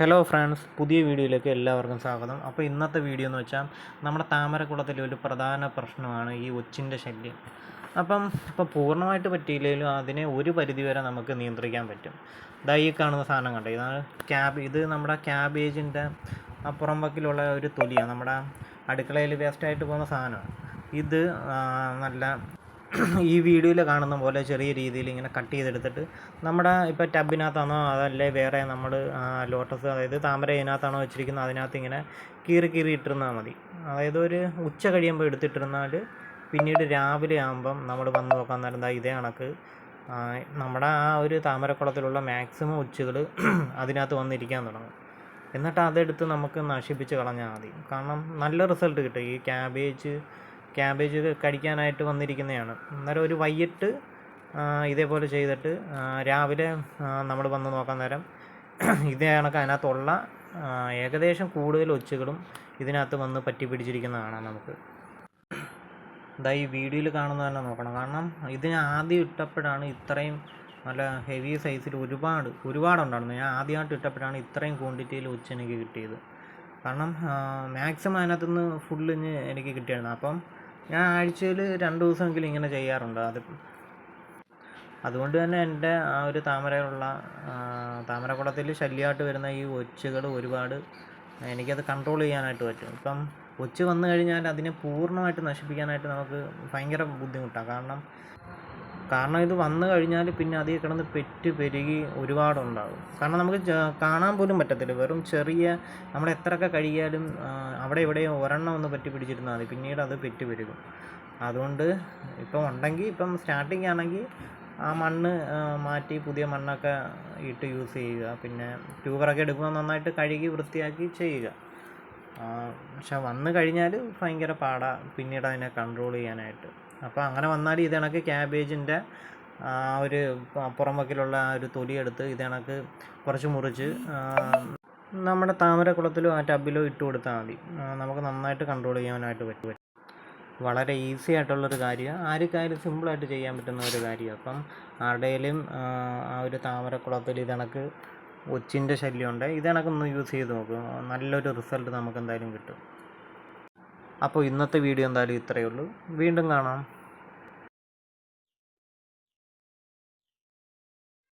Hello friends പുതിയ വീഡിയോയിലേക്ക് എല്ലാവർക്കും സ്വാഗതം. അപ്പോൾ ഇന്നത്തെ വീഡിയോ എന്ന് വെച്ചാൽ നമ്മുടെ താമരക്കുളത്തിലെ ഒരു പ്രധാന പ്രശ്നമാണ് ഈ ഒച്ചിന്റെ ശല്യം. അപ്പം ഇപ്പോൾ പൂർണമായിട്ട് പറ്റിയില്ലെങ്കിലും അതിനെ ഒരു പരിധി വരെ നമുക്ക് നിയന്ത്രിക്കാൻ പറ്റും. ഇതാ ഈ കാണുന്ന സാധനം കണ്ടോ? ഇതാണ് ക്യാബ് ഇത് നമ്മുടെ ക്യാബേജിന്റെ അപ്പുറം വക്കിലുള്ള ഒരു തൊലിയാണ്. നമ്മുടെ അടുക്കളയിൽ വേസ്റ്റായിട്ട് പോകുന്ന സാധനമാണ്. ഇത് നല്ല ഈ വീഡിയോയിൽ കാണുന്ന പോലെ ചെറിയ രീതിയിൽ ഇങ്ങനെ കട്ട് ചെയ്തെടുത്തിട്ട് നമ്മുടെ ഇപ്പോൾ ടബിനകത്താണോ അതല്ലേ വേറെ നമ്മൾ ലോട്ടസ് അതായത് താമര ഇതിനകത്താണോ വെച്ചിരിക്കുന്നത് അതിനകത്ത് ഇങ്ങനെ കീറി കീറി ഇട്ടിരുന്നാൽ മതി. അതായത് ഒരു ഉച്ച കഴിയുമ്പോൾ എടുത്തിട്ടിരുന്നാൽ പിന്നീട് രാവിലെ ആകുമ്പം നമ്മൾ വന്ന് നോക്കാൻ നേരം എന്താ ഇതേ കണക്ക്. നമ്മുടെ ആ ഒരു താമരക്കുളത്തിലുള്ള മാക്സിമം ഉച്ചകൾ അതിനകത്ത് വന്നിരിക്കാൻ തുടങ്ങും. എന്നിട്ട് അതെടുത്ത് നമുക്ക് നശിപ്പിച്ച് കളഞ്ഞാൽ മതി. കാരണം നല്ല റിസൾട്ട് കിട്ടും. ഈ ക്യാബേജ് ക്യാബേജ് കഴിക്കാനായിട്ട് വന്നിരിക്കുന്നതാണ്. അന്നേരം ഒരു വൈകിട്ട് ഇതേപോലെ ചെയ്തിട്ട് രാവിലെ നമ്മൾ വന്ന് നോക്കാൻ നേരം ഇതേ കണക്ക് അതിനകത്തുള്ള ഏകദേശം കൂടുതൽ ഒച്ചുകളും ഇതിനകത്ത് വന്ന് പറ്റി പിടിച്ചിരിക്കുന്ന കാണാം നമുക്ക്. ഇതാ ഈ വീഡിയോയിൽ കാണുന്നത് തന്നെ നോക്കണം. കാരണം ഇതിന് ആദ്യം ഇട്ടപ്പോഴാണ് ഇത്രയും നല്ല ഹെവി സൈസിൽ ഒരുപാട് ഒരുപാടുണ്ടായിരുന്നു ഞാൻ ആദ്യമായിട്ട് ഇട്ടപ്പോഴാണ് ഇത്രയും ക്വാണ്ടിറ്റിയിൽ ഒച്ച എനിക്ക് കിട്ടിയത്. കാരണം മാക്സിമം അതിനകത്തുനിന്ന് ഫുള്ള് എനിക്ക് കിട്ടിയായിരുന്നു. അപ്പം ഞാൻ ആഴ്ചയിൽ രണ്ട് ദിവസമെങ്കിലും ഇങ്ങനെ ചെയ്യാറുണ്ട് അത്. അതുകൊണ്ട് തന്നെ എന്റെ ആ ഒരു താമരയുള്ള താമരക്കുളത്തിൽ ശല്യമായിട്ട് വരുന്ന ഈ ഒച്ചുകൾ ഒരുപാട് എനിക്കത് കൺട്രോൾ ചെയ്യാനായിട്ട് പറ്റും. ഇപ്പം ഒച്ച് വന്നു കഴിഞ്ഞാൽ അതിനെ പൂർണമായിട്ട് നശിപ്പിക്കാനായിട്ട് നമുക്ക് ഭയങ്കര ബുദ്ധിമുട്ടാണ്. കാരണം കാരണം ഇത് വന്നു കഴിഞ്ഞാൽ പിന്നെ അതിൽ കിടന്ന് പെറ്റ് പെരുകി ഒരുപാടുണ്ടാകും. കാരണം നമുക്ക് കാണാൻ പോലും പറ്റത്തില്ല. വെറും ചെറിയ നമ്മൾ എത്രയൊക്കെ കഴിയാലും അവിടെ ഇവിടെ ഒരെണ്ണം ഒന്ന് പറ്റി പിടിച്ചിരുന്നാൽ മതി. പിന്നീട് അത് പെറ്റ് പെരുകും. അതുകൊണ്ട് ഇപ്പം ഉണ്ടെങ്കിൽ ഇപ്പം സ്റ്റാർട്ടിങ് ആണെങ്കിൽ ആ മണ്ണ് മാറ്റി പുതിയ മണ്ണൊക്കെ ഇട്ട് യൂസ് ചെയ്യുക. പിന്നെ ട്യൂബറൊക്കെ എടുക്കുമ്പോൾ നന്നായിട്ട് കഴുകി വൃത്തിയാക്കി ചെയ്യുക. പക്ഷെ വന്നു കഴിഞ്ഞാൽ ഭയങ്കര പാടാ പിന്നീട് അതിനെ കൺട്രോൾ ചെയ്യാനായിട്ട്. അപ്പോൾ അങ്ങനെ വന്നാൽ ഇത് കണക്ക് ക്യാബേജിന്റെ ആ ഒരു പ- പുറം വക്കിലുള്ള ആ ഒരു തൊലിയെടുത്ത് ഇത് കണക്ക് കുറച്ച് മുറിച്ച് നമ്മുടെ താമരക്കുളത്തിലോ ആ ടബിലോ ഇട്ട് കൊടുത്താൽ മതി. നമുക്ക് നന്നായിട്ട് കൺട്രോൾ ചെയ്യാനായിട്ട് പറ്റും. വളരെ ഈസി ആയിട്ടുള്ളൊരു കാര്യമാണ് ആർക്കായാലും സിമ്പിളായിട്ട് ചെയ്യാൻ പറ്റുന്ന ഒരു കാര്യമാണ് അപ്പം ആരുടെയും ആ ഒരു താമരക്കുളത്തിൽ ഇത് കണക്ക് ഒച്ചിന്റെ ശല്യമുണ്ട്. ഇത് കണക്കൊന്ന് യൂസ് ചെയ്ത് നോക്കും. നല്ലൊരു റിസൾട്ട് നമുക്ക് എന്തായാലും കിട്ടും. അപ്പോൾ ഇന്നത്തെ വീഡിയോ എന്തായാലും ഇത്രയേ ഉള്ളൂ. വീണ്ടും കാണാം.